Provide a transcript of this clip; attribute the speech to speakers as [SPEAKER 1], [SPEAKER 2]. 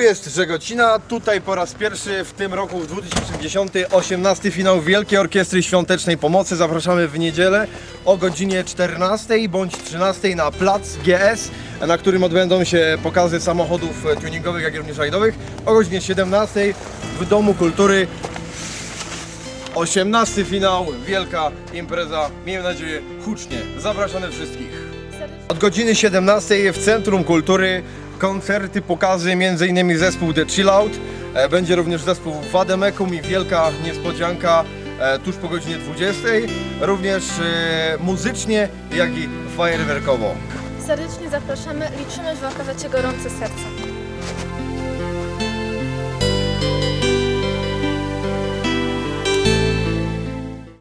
[SPEAKER 1] jest Żegocina. Tutaj po raz pierwszy w tym roku, w 2010, 18 finał Wielkiej Orkiestry Świątecznej Pomocy. Zapraszamy w niedzielę o godzinie 14 bądź 13 na plac GS, na którym odbędą się pokazy samochodów tuningowych, jak również rajdowych. O godzinie 17 w Domu Kultury 18 finał, wielka impreza, miejmy nadzieję hucznie. Zapraszamy wszystkich. Od godziny 17 w Centrum Kultury koncerty, pokazy, m.in. zespół The Chill Out. E, Będzie również zespół Wademekum i wielka niespodzianka e, tuż po godzinie 20. Również e, muzycznie, jak i fajerwerkowo.
[SPEAKER 2] Serdecznie zapraszamy, liczymy, że okażecie gorące serce.